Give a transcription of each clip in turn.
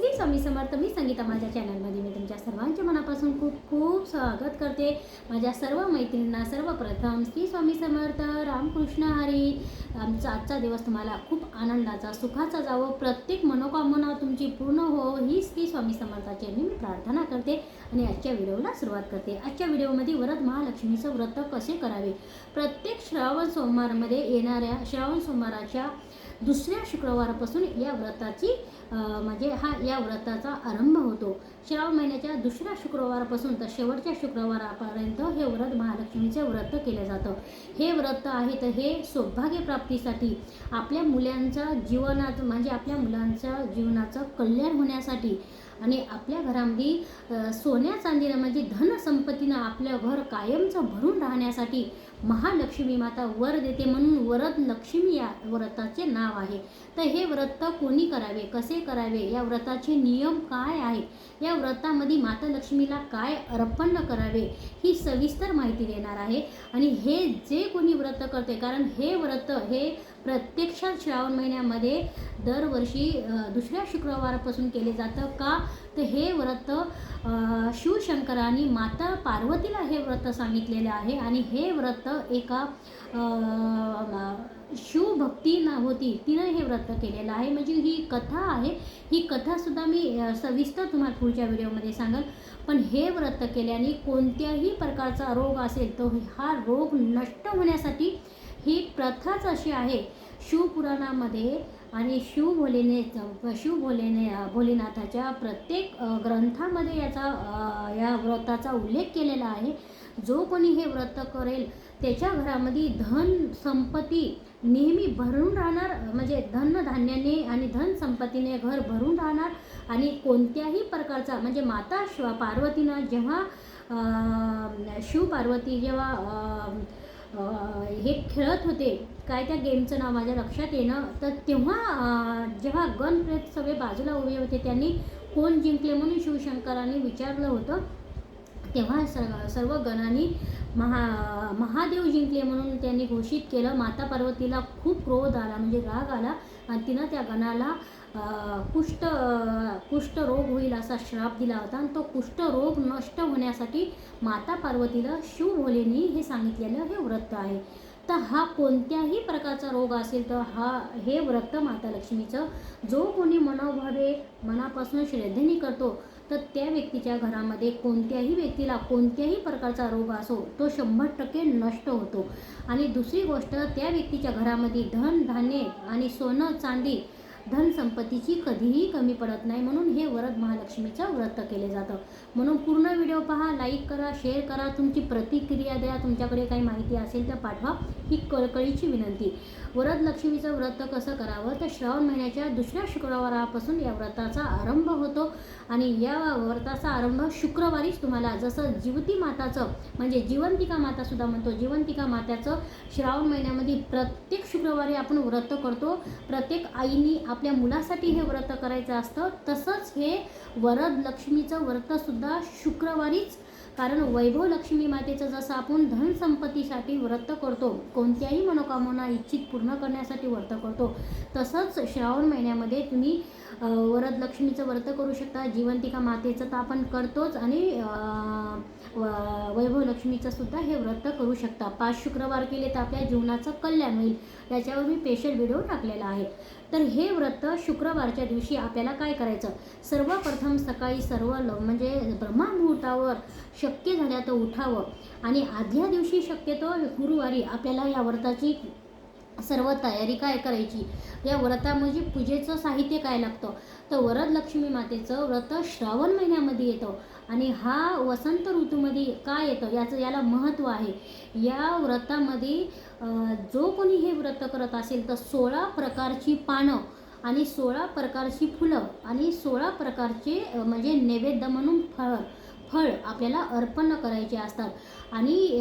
श्री स्वामी समर्थ मी संगीता माझ्या चॅनलमध्ये मी तुमच्या सर्वांच्या मनापासून खूप खूप स्वागत करते. माझ्या सर्व मैत्रिणींना सर्वप्रथम श्री स्वामी समर्थ रामकृष्ण हरी. आमचा आजचा दिवस तुम्हाला खूप आनंदाचा सुखाचा जावं. प्रत्येक मनोकामना तुमची पूर्ण हो ही श्री स्वामी समर्थाची मी प्रार्थना करते आणि आजच्या व्हिडिओला सुरुवात करते. आजच्या व्हिडिओमध्ये वरद महालक्ष्मीचं व्रत कसे करावे? प्रत्येक श्रावण सोमवारमध्ये येणाऱ्या श्रावण सोमवाराच्या दुसऱ्या शुक्रवारापासून या व्रताची म्हणजे हा या व्रताचा आरंभ होतो. श्रावण महिन्याच्या दुसऱ्या शुक्रवारापासून तर शेवटच्या शुक्रवारापर्यंत हे व्रत महालक्ष्मीचे व्रत केलं जातं. हे व्रत आहे तर हे सौभाग्यप्राप्तीसाठी आपल्या मुलांच्या जीवनात म्हणजे आपल्या मुलांच्या जीवनाचं कल्याण होण्यासाठी आणि आपल्या घरामध्ये सोन्या चांदीनं म्हणजे धनसंपत्तीनं आपलं घर कायमचं भरून राहण्यासाठी महालक्ष्मी माता वर देते म्हणून वरद लक्ष्मी या व्रताचे नाव आहे. तर हे व्रत कोणी करावे? कसे करावे? या व्रताचे नियम काय आहेत? या व्रतामध्ये माता लक्ष्मीला काय अर्पण करावे? ही सविस्तर माहिती देणार आहे. आणि हे जे कोणी व्रत करते कारण हे व्रत हे प्रत्यक्षात श्रावण महिन्यामध्ये दरवर्षी दुसऱ्या शुक्रवारापासून केले जातं का? तर हे व्रत शिवशंकरांनी माता पार्वतीला हे व्रत सांगितलेलं आहे आणि हे व्रत एका शिवभक्ती ना होती तिनं हे व्रत केलेलं आहे. म्हणजे ही कथा आहे. ही कथासुद्धा मी सविस्तर तुम्हाला पुढच्या व्हिडिओमध्ये सांगेल. पण हे व्रत केल्याने कोणत्याही प्रकारचा रोग असेल तो हा रोग नष्ट होण्यासाठी ही प्रथाच अशी आहे. शिवपुराणामध्ये आणि शिव भोलेने शिव भोलेने भोलेनाथाच्या प्रत्येक ग्रंथामध्ये याचा या व्रताचा उल्लेख केलेला आहे. जो कोणी हे व्रत करेल त्याच्या घरामध्ये धन संपत्ती नेहमी भरून राहणार म्हणजे धनधान्याने आणि धन संपत्तीने घर भरून राहणार आणि कोणत्याही प्रकारचा म्हणजे माता शिवा पार्वतीनं जेव्हा शिवपार्वती शिव पार्वती जेव्हा हे खेळत होते काय त्या गेमचं नाव माझ्या लक्षात येणं तर तेव्हा जेव्हा गन प्रेत सगळे बाजूला उभे होते त्यांनी कोण जिंकले म्हणून शिवशंकरांनी विचारलं होतं. तेव्हा सर्व सर्व गणांनी महा महादेव जिंकले म्हणून त्यांनी घोषित केलं. माता पार्वतीला खूप क्रोध आला म्हणजे राग आला. आणि तिनं त्या गणाला कुष्ठ कुष्ठरोग होईल असा श्राप दिला होता. आणि तो कुष्ठरोग नष्ट होण्यासाठी माता पार्वतीला शिवभोलेनी हे सांगितलेलं हे व्रत आहे. तर हा कोणत्याही प्रकारचा रोग असेल तर हा हे व्रत माता लक्ष्मीचं जो कोणी मनोभावे मनापासून श्रद्धेने करतो तर त्या व्यक्तीच्या घरामध्ये कोणत्याही व्यक्तीला कोणत्याही प्रकारचा रोग असो तो शंभर टक्के नष्ट होतो. आणि दुसरी गोष्ट त्या व्यक्तीच्या घरामध्ये धन धान्य आणि सोनं चांदी धनसंपत्तीची कधीही कमी पडत नाही म्हणून हे व्रत महालक्ष्मीचं व्रत केले जातं. म्हणून पूर्ण व्हिडिओ पहा लाईक करा शेअर करा. तुमची प्रतिक्रिया द्या. तुमच्याकडे काही माहिती असेल तर पाठवा ही कळकळीची विनंती. वरद लक्ष्मीचं व्रत कसं करावं? तर श्रावण महिन्याच्या दुसऱ्या शुक्रवारापासून या व्रताचा आरंभ होतो. आणि या व्रताचा आरंभ शुक्रवारीच तुम्हाला जसं जिवती माताचं म्हणजे जिवंतिका मातासुद्धा म्हणतो. जिवंतिका मात्याचं श्रावण महिन्यामध्ये प्रत्येक शुक्रवारी आपण व्रत करतो. प्रत्येक आईनी आपल्या मुलासाठी हे व्रत करायचं असतं. तसंच हे वरद लक्ष्मीचं व्रतसुद्धा शुक्रवारीच कारण वैभव लक्ष्मी मातेचं जसं आपण धनसंपत्तीसाठी व्रत करतो कोणत्याही मनोकामना इच्छित पूर्ण करण्यासाठी व्रत करतो तसंच श्रावण महिन्यामध्ये तुम्ही वरदलक्ष्मीचं व्रत करू शकता जिवंतिका मातेचं तर आपण करतोच आणि व- वैभव लक्ष्मीचं सुद्धा हे व्रत करू शकता. पाच शुक्रवार केले तर आपल्या जीवनाचं कल्याण होईल. याच्यावर मी स्पेशल व्हिडिओ टाकलेला आहे. तर हे व्रत शुक्रवारच्या दिवशी आपल्याला काय करायचं? सर्वप्रथम सकाळी सर्व ल म्हणजे ब्रह्ममुहूर्तावर शक्य झाल्या तर उठावं. आणि आदल्या दिवशी शक्यतो गुरुवारी आपल्याला या व्रताची सर्व तयारी काय करायची? या व्रता म्हणजे पूजेचं साहित्य काय लागतं? तर वरद लक्ष्मी मातेचं व्रत श्रावण महिन्यामध्ये येतं. आणि हा वसंत ऋतूमध्ये काय येतं? याचं याला महत्त्व आहे. या व्रतामध्ये जो कोणी हे व्रत करत असेल तर सोळा प्रकारची पानं आणि सोळा प्रकारची फुलं आणि सोळा प्रकारचे म्हणजे नैवेद्य म्हणून फळ फळ आपल्याला अर्पण करायचे असतात. आणि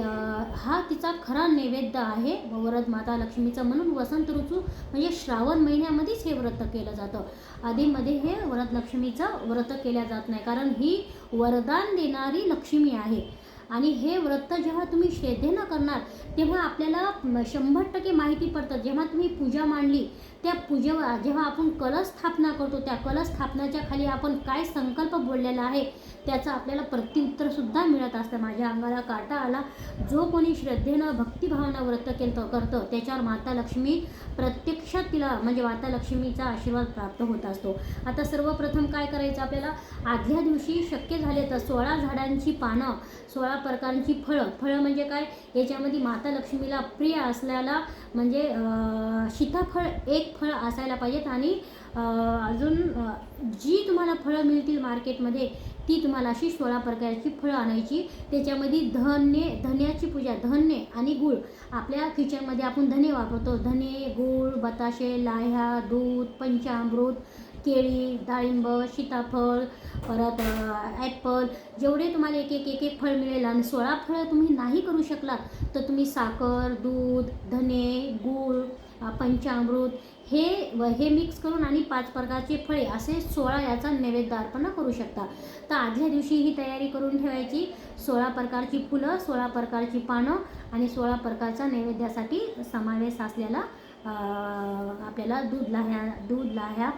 हा तिचा खरा नैवेद्य आहे. वरद माता लक्ष्मीचं म्हणून वसंत ऋतू म्हणजे श्रावण महिन्यामध्येच हे व्रत केलं जातं. आधीमध्ये हे व्रत लक्ष्मीचं व्रत केल्या जात नाही. कारण ही वरदान देणारी लक्ष्मी आहे. आणि हे व्रत जेव्हा तुम्ही श्रद्धेनं करणार तेव्हा आपल्याला शंभर टक्के माहिती पडतं. जेव्हा तुम्ही पूजा मांडली त्या पूजे जेव्हा आपण कलस्थापना करतो त्या कलस्थापनाच्या खाली आपण काय संकल्प बोललेला आहे त्याचं आपल्याला प्रत्युत्तरसुद्धा मिळत असतं. माझ्या अंगाला काटा आला. जो कोणी श्रद्धेनं भक्तिभावना व्रत केलं करतं त्याच्यावर माता लक्ष्मी प्रत्यक्षात तिला म्हणजे माता लक्ष्मीचा आशीर्वाद प्राप्त होत असतो. आता सर्वप्रथम काय करायचं आपल्याला? आदल्या दिवशी शक्य झाले तर सोळा झाडांची पानं सोळा प्रकारांची फळं. फळं म्हणजे काय? याच्यामध्ये माता लक्ष्मीला प्रिय असल्याला म्हणजे सीताफळ एक फळ असायला पाहिजेत आणि अजून जी तुम्हाला फळं मिळतील मार्केटमध्ये ती तुम्हाला अशी सोळा प्रकारची फळं आणायची. त्याच्यामध्ये धने धन्याची पूजा धन्य आणि गूळ. आपल्या किचनमध्ये आपण धने वापरतो. धने गूळ बताशे लाह्या दूध पंचामृत केळी डाळिंब सीताफळ परत ॲपल जेवढे तुम्हाला एक एक एक एक फळ मिळेल आणि सोळा फळं तुम्ही नाही करू शकलात तर तुम्ही साखर दूध धने गूळ पंचामृत हे व हे मिक्स करून आणि पाच प्रकारचे फळे असे सोळा याचा नैवेद्य अर्पण करू शकता. तर आदल्या दिवशी ही तयारी करून ठेवायची. सोळा प्रकारची फुलं सोळा प्रकारची पानं आणि सोळा प्रकारचा नैवेद्यासाठी समावेश असलेला आपल्याला दूध लाह्या दूध लाह्या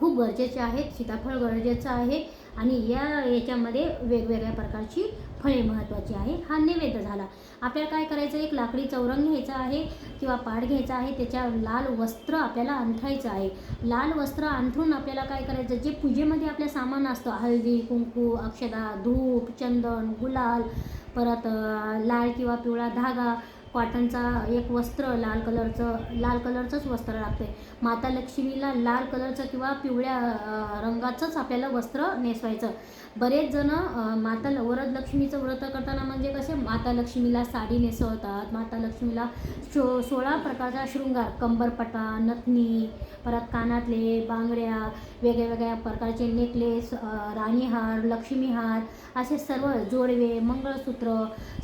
खूप गरजेचे आहेत सीताफळ गरजेचं आहे आणि या याच्यामध्ये वेगवेगळ्या प्रकारची फळे महत्त्वाची आहे. हा नैवेद्य झाला. आपल्याला काय करायचं? एक लाकडी चौरंग घ्यायचा आहे किंवा पाड घ्यायचा आहे. त्याच्या लाल वस्त्र आपल्याला अंथरायचं आहे. लाल वस्त्र अंथरून आपल्याला काय करायचं? जे पूजेमध्ये आपलं सामान असतं हळदी कुंकू अक्षदा धूप चंदन गुलाल परत लाल किंवा पिवळा धागा कॉटनचा एक वस्त्र लाल कलरचं लाल कलरचंच वस्त्र लागते माता लक्ष्मीला लाल कलरचं किंवा पिवळ्या रंगाचंच आपल्याला वस्त्र नेसवायचं. बरेच जण माता ल- वरद लक्ष्मीचं व्रत करताना म्हणजे कसे? माता लक्ष्मीला साडी नेसवतात माता लक्ष्मीला शो सोळा प्रकारचा शृंगार कंबरपटा नथनी परत कानातले बांगड्या वेगळ्या वेगळ्या प्रकारचे नेकलेस राणीहार लक्ष्मीहार असे सर्व जोडवे मंगळसूत्र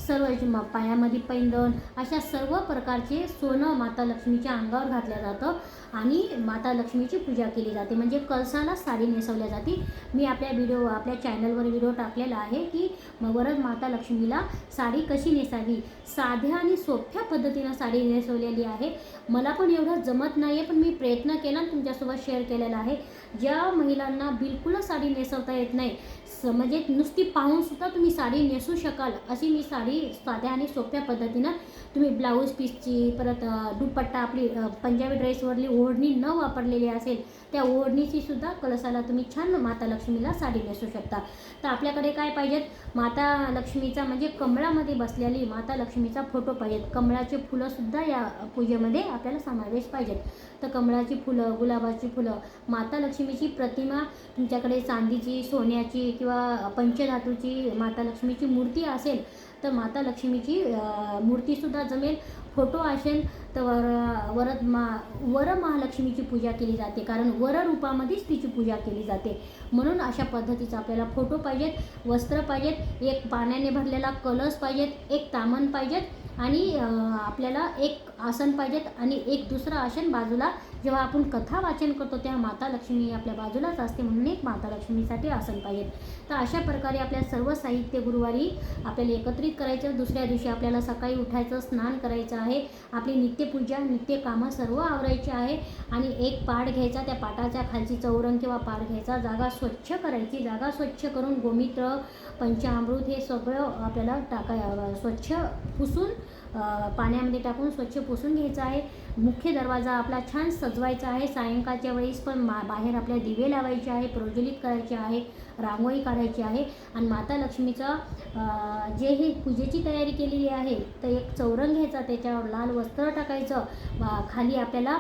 सर्व पायामध्ये पैंदण अशा सर्व प्रकारचे सोनं माता लक्ष्मीच्या अंगावर घातलं जातं आणि माता लक्ष्मीची पूजा केली जाते. म्हणजे कळसाला साडी नेसवल्या जाते. मी आपल्या व्हिडिओ आपल्या चॅनलवर व्हिडिओ टाकलेला आहे की मगरज माता लक्ष्मीला साडी कशी नेसावी? साध्या आणि सोप्या पद्धतीनं साडी नेसवलेली आहे. मला पण एवढं जमत नाही आहे पण मी प्रयत्न केला आणि तुमच्यासोबत शेअर केलेला आहे. ज्या महिलांना बिलकुलच साडी नेसवता येत नाही स म्हणजे नुसती पाहूनसुद्धा तुम्ही साडी नेसू शकाल अशी मी साडी साध्या आणि सोप्या पद्धतीनं तुम्ही ब्लाऊज पीसची परत दुपट्टा आपली पंजाबी ड्रेसवरली ओढणी न वापरलेली असेल त्या ओढणीची सुद्धा कलसाला तुम्ही छान माता लक्ष्मीला साडी नेसू शकता. तर आपल्याकडे काय पाहिजेत? माता लक्ष्मीचा म्हणजे कमळामध्ये बसलेली माता लक्ष्मीचा फोटो पाहिजेत. कमळाचे फुलंसुद्धा या पूजेमध्ये आपल्याला समावेश पाहिजेत. तर कमळाची फुलं गुलाबाची फुलं माता लक्ष्मीची प्रतिमा तुमच्याकडे चांदीची सोन्याची किंवा पंचधातूची माता लक्ष्मीची मूर्ती असेल तर माता लक्ष्मीची मूर्तीसुद्धा जमेल. फोटो असेल तर वर वरद मा वर महालक्ष्मीची पूजा केली जाते. कारण वर रूपामध्येच तिची पूजा केली जाते. म्हणून अशा पद्धतीचा आपल्याला फोटो पाहिजेत वस्त्र पाहिजेत एक पाण्याने भरलेला कलश पाहिजेत एक तामण पाहिजेत आणि आपल्याला एक आसन पाहिजेत आणि एक दुसरं आसन बाजूला जेव्हा आपण कथा वाचन करतो तेव्हा माता लक्ष्मी आपल्या बाजूलाच असते म्हणून एक माता लक्ष्मीसाठी आसन पाहिजेत तर अशा प्रकारे आपल्या सर्व साहित्य गुरुवारी आपल्याला एकत्रित करायचं दुसऱ्या दिवशी आपल्याला सकाळी उठायचं स्नान करायचं आहे आपली नित्यपूजा नित्य कामं सर्व आवरायची आहे आणि एक पाट घ्यायचा त्या पाटाच्या खालची चौरंग किंवा पाट घ्यायचा जागा स्वच्छ करायची. जागा स्वच्छ करून गोमित्र पंचामृत हे सगळं आपल्याला टाकाय स्वच्छ पुसून पाण्यामध्ये टाकून स्वच्छ पुसून घ्यायचं आहे. मुख्य दरवाजा आपला छान सजवायचा आहे. सायंकाळच्या वेळेस पण मा बाहेर आपल्या दिवे लावायचे आहे प्रज्वलित करायचे आहे रांगोळी काढायची आहे. आणि माता लक्ष्मीचं जे ही पूजेची तयारी केलेली आहे तर एक चौरंग घ्यायचा त्याच्यावर लाल वस्त्र टाकायचं. खाली आपल्याला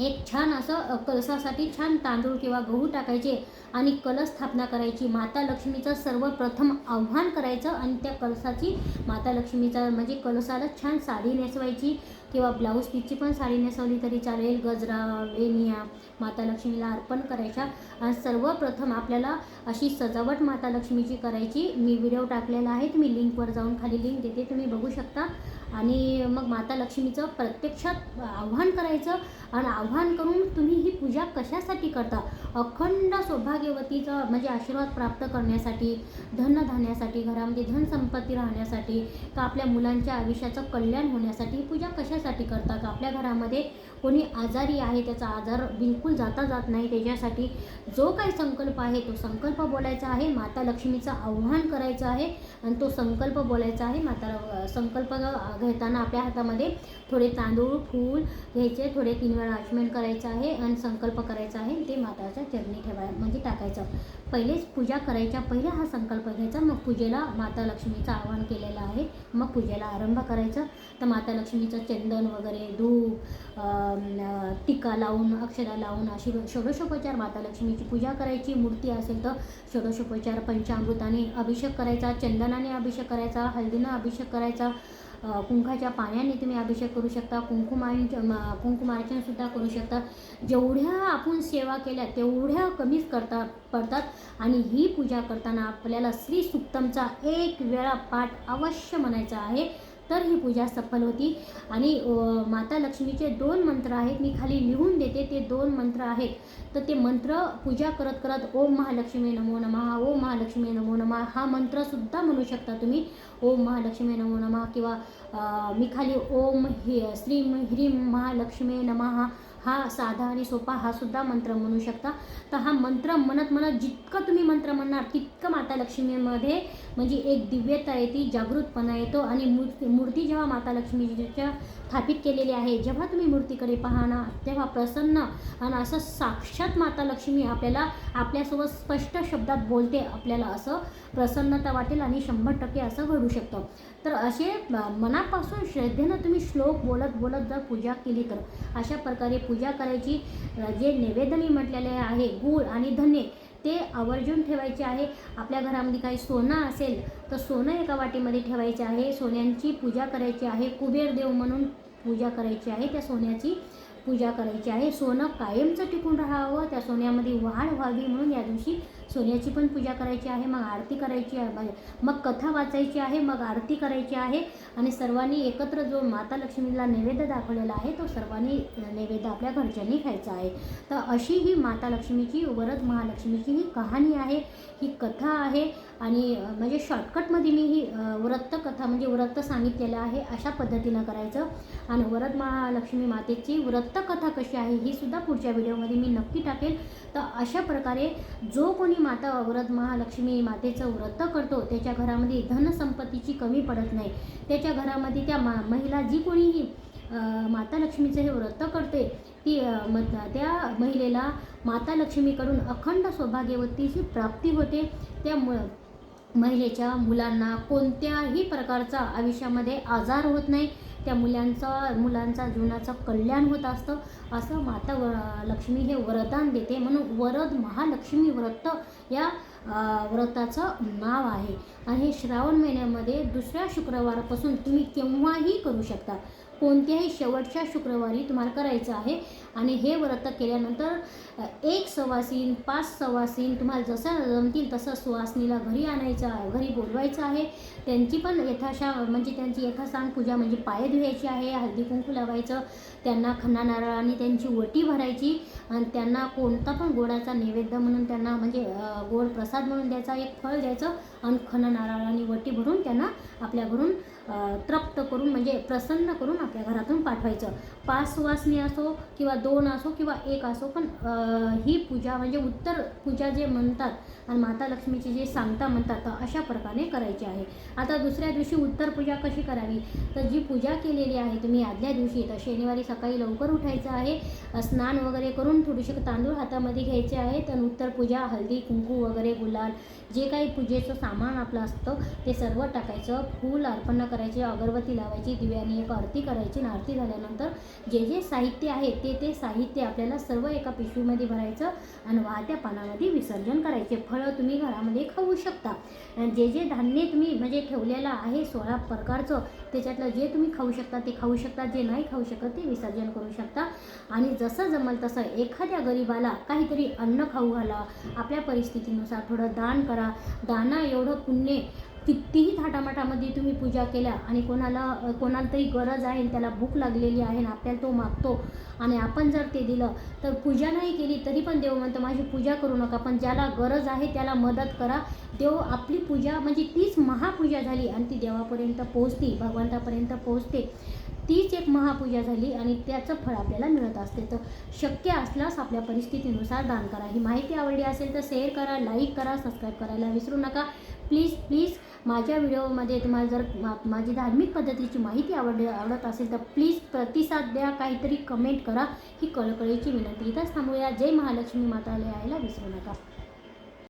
एक छान असं कलशासाठी छान तांदूळ किंवा गहू टाकायचे आणि कलश स्थापना करायची. माता लक्ष्मीचं सर्वप्रथम आव्हान करायचं आणि त्या कलसाची माता लक्ष्मीचा म्हणजे कलशाला छान साडी नेसवायची किंवा ब्लाऊज पीसची पण साडी नेसवली तरी चालेल गजरा वेनिया माता लक्ष्मीला अर्पण करायच्या. आणि सर्वप्रथम आपल्याला अशी सजावट माता लक्ष्मीची करायची. मी व्हिडिओ टाकलेला आहे तुम्ही लिंकवर जाऊन खाली लिंक देते तुम्ही बघू शकता. आणि मग माता लक्ष्मीचं प्रत्यक्षात आव्हान करायचं आणि आव्हान करून तुम्ही ही पूजा कशासाठी करता? अखंड सौभाग्यवतीचा म्हणजे आशीर्वाद प्राप्त करण्यासाठी धनधान्यासाठी घरामध्ये धनसंपत्ती राहण्यासाठी का आपल्या मुलांच्या आयुष्याचं कल्याण होण्यासाठी ही पूजा कशासाठी करता? का आपल्या घरामध्ये कोणी आजारी आहे त्याचा आजार बिलकुल जाता जात नाही. त्याच्यासाठी जो काही संकल्प आहे तो संकल्प बोलायचा आहे. माता लक्ष्मीचं आव्हान करायचं आहे आणि तो संकल्प बोलायचा आहे. माता संकल्प घेताना आपल्या हातामध्ये थोडे तांदूळ फूल घ्यायचे थोडे तीन वेळा आचमन करायचं आहे आणि संकल्प करायचा आहे. ते माताच्या चरणी ठेवाय म्हणजे टाकायचं. पहिलेच पूजा करायच्या पहिले हा संकल्प घ्यायचा. मग पूजेला माता लक्ष्मीचं आवाहन केलेलं आहे. मग पूजेला आरंभ करायचा. तर माता लक्ष्मीचं चंदन वगैरे धूप टीका लावून अक्षरा लावून अशी षोडशोपचार माता लक्ष्मीची पूजा करायची. मूर्ती असेल तर षोडशोपचार पंचामृताने अभिषेक करायचा चंदनाने अभिषेक करायचा हळदीनं अभिषेक करायचा कुंखाच्या कुंकाच्या पाण्याने तुम्ही अभिषेक करू शकता कुंकुमां कुंकुमार्चनसुद्धा करू शकता. जेवढ्या आपण सेवा केल्या तेवढ्या कमीच करता पडतात. आणि ही पूजा करताना आपल्याला श्री सुक्तमचा एक वेळा पाठ अवश्य म्हणायचा आहे. तर ही पूजा सफल होती. आणि माता लक्ष्मीचे दोन मंत्र आहेत. मी खाली लिहून देते. ते दोन मंत्र आहेत. तर ते मंत्र पूजा करत करत ओम महालक्ष्मी नमो नमः ओम महालक्ष्मी नमो नमः हा मंत्रसुद्धा म्हणू शकता तुम्ही. ओम महालक्ष्मी नमो नमः किंवा मी खाली ओम हि श्रीम ह्रीम महालक्ष्मी नमः हा साधा आणि सोपा हा सुद्धा मंत्र म्हणू शकता. तर हा मंत्र म्हणत म्हणत जितकं तुम्ही मंत्र म्हणणार तितकं माता लक्ष्मीमध्ये म्हणजे एक दिव्यता येते जागृतपणा येतो. आणि मूर्ती मूर्ती जेव्हा माता लक्ष्मीच्या स्थापित केलेली आहे जेव्हा तुम्ही मूर्तीकडे पाहणार तेव्हा प्रसन्न आणि असं साक्षात माता लक्ष्मी आपल्याला आपल्यासोबत स्पष्ट शब्दात बोलते आपल्याला असं प्रसन्नता वाटेल आणि शंभर टक्के असं घडू शकतं. तर असे मनापासून श्रद्धेनं तुम्ही श्लोक बोलत बोलत जर पूजा केली तर अशा प्रकारे पूजा करायची. जे नैवेद्य मी म्हटलेले आहे गूळ आणि धने ते आवर्जून ठेवायचे आहे. आपल्या घरामध्ये काही सोनं असेल तर सोनं एका वाटीमध्ये ठेवायचे आहे. सोन्यांची पूजा करायची आहे. कुबेर देव म्हणून पूजा करायची आहे. त्या सोन्याची पूजा करायची आहे. सोनं कायमचं टिकून राहावं. त्या सोन्यामध्ये वाढ व्हावी म्हणून या दिवशी सोन्याची पण पूजा करायची आहे मग आरती करायची आहे मग कथा वाचायची आहे मग आरती करायची आहे आणि सर्वांनी एकत्र जो माता लक्ष्मीला नैवेद्य दाखवलेला आहे तो सर्वांनी नैवेद्य आपल्या घरच्यांनी खायचा आहे. तर अशी ही माता लक्ष्मीची वरद महालक्ष्मीची ही कहाणी आहे ही कथा आहे आणि म्हणजे शॉर्टकटमध्ये मी ही व्रत कथा म्हणजे व्रत सांगितलेलं आहे अशा पद्धतीनं करायचं. आणि वरद महालक्ष्मी मातेची व्रत कथा कशी आहे ही सुद्धा पुढच्या व्हिडिओमध्ये मी नक्की टाकेल. तर अशा प्रकारे जो कोणी माता व्रत महालक्ष्मी मातेचं व्रत करतो. त्याच्या घरामध्ये धनसंपत्तीची कमी पडत नाही. त्याच्या घरामध्ये त्या मा महिला जी कोणीही माता लक्ष्मीचं हे व्रत करते ती मत त्या महिलेला माता लक्ष्मीकडून अखंड सौभाग्यवतीची प्राप्ती होते. त्यामुळं महिलेच्या मुलांना कोणत्याही प्रकारचा आयुष्यामध्ये आजार होत नाही. त्या मुलांचा मुलांचा जीवनाचं कल्याण होत असतं. असं माता व लक्ष्मी हे वरदान देते. म्हणून वरद महालक्ष्मी व्रत या व्रताचं नाव आहे. आणि हे श्रावण महिन्यामध्ये दुसऱ्या शुक्रवारपासून तुम्ही केव्हाही करू शकता. कोणत्याही शेवटच्या शुक्रवारी तुम्हाला करायचं आहे. आणि हे व्रत केल्यानंतर एक सवासीन पाच सवासीन तुम्हाला जसं जमतील तसं सुवासनीला घरी आणायचं आहे घरी बोलवायचं आहे. त्यांची पण यथाशा म्हणजे त्यांची यथासांग पूजा म्हणजे पाय धुवायची आहे हळदी कुंकू लावायचं त्यांना खन्ना नारळाने त्यांची वटी भरायची आणि त्यांना कोणता पण गोडाचा नैवेद्य म्हणून त्यांना म्हणजे गोड प्रसाद म्हणून द्यायचा एक फळ द्यायचं आणि खन्ना नारळाने वटी भरून त्यांना आपल्या घरून तृप्त करून म्हणजे प्रसन्न करून आपल्या घरातून पाठवायचं. पाच सुवासनी असो किंवा दोन असो किंवा एक असो पण ही पूजा म्हणजे उत्तर पूजा जे म्हणतात आणि माता लक्ष्मीची जे सांगता म्हणतात तर अशा प्रकारे करायची आहे. आता दुसऱ्या दिवशी उत्तर पूजा कशी करावी? तर जी पूजा केलेली आहे तुम्ही आदल्या दिवशी तर शनिवारी सकाळी लवकर उठायचं आहे स्नान वगैरे करून थोडेसे तांदूळ हातामध्ये घ्यायचे आहेत आणि उत्तर पूजा हळदी कुंकू वगैरे गुलाल जे काही पूजेचं सामान आपलं असतं ते सर्व टाकायचं फूल अर्पण करायचे अगरबत्ती लावायची दिव्याने एक आरती करायची आणि आरती झाल्यानंतर जे जे साहित्य आहे ते ते साहित्य आपल्याला सर्व एका पिशवीमध्ये भरायचं आणि वाहत्या पानामध्ये विसर्जन करायचे. फळं तुम्ही घरामध्ये खाऊ शकता. जे जे धान्य तुम्ही म्हणजे ठेवलेलं आहे सोळा प्रकारचं त्याच्यातलं जे तुम्ही खाऊ शकता ते खाऊ शकता. जे नाही खाऊ शकत ते विसर्जन करू शकता. आणि जसं जमल तसं एखाद्या गरिबाला काहीतरी अन्न खाऊ घाला. आपल्या परिस्थितीनुसार थोडं दान करा. दाना एवढं पुण्य कितीही थाटामाटामध्ये तुम्ही पूजा केल्या आणि कोणाला कोणाला तरी गरज आहे आणि त्याला भूक लागलेली आहे आणि आपल्याला तो मागतो आणि आपण जर ते दिलं तर पूजा नाही केली तरी पण देव म्हणतो माझी पूजा करू नका. पण ज्याला गरज आहे त्याला मदत करा. देव आपली पूजा म्हणजे तीच महापूजा झाली आणि ती देवापर्यंत पोहोचते भगवंतापर्यंत पोहोचते. तीच एक महापूजा झाली आणि त्याचं फळ आपल्याला मिळत असते. तर शक्य असल्यास आपल्या परिस्थितीनुसार दान करा. ही माहिती आवडली असेल तर शेअर करा लाईक करा सबस्क्राईब करायला विसरू नका. प्लीज प्लीज माझ्या व्हिडिओमध्ये तुम्हाला जर मा- माझी धार्मिक पद्धतीची माहिती आवड आवडत असेल तर प्लीज प्रतिसाद द्या काहीतरी कमेंट करा. ही कळकळीची विनंती. इथंच थांबूया. जय महालक्ष्मी माताला यायला विसरू नका.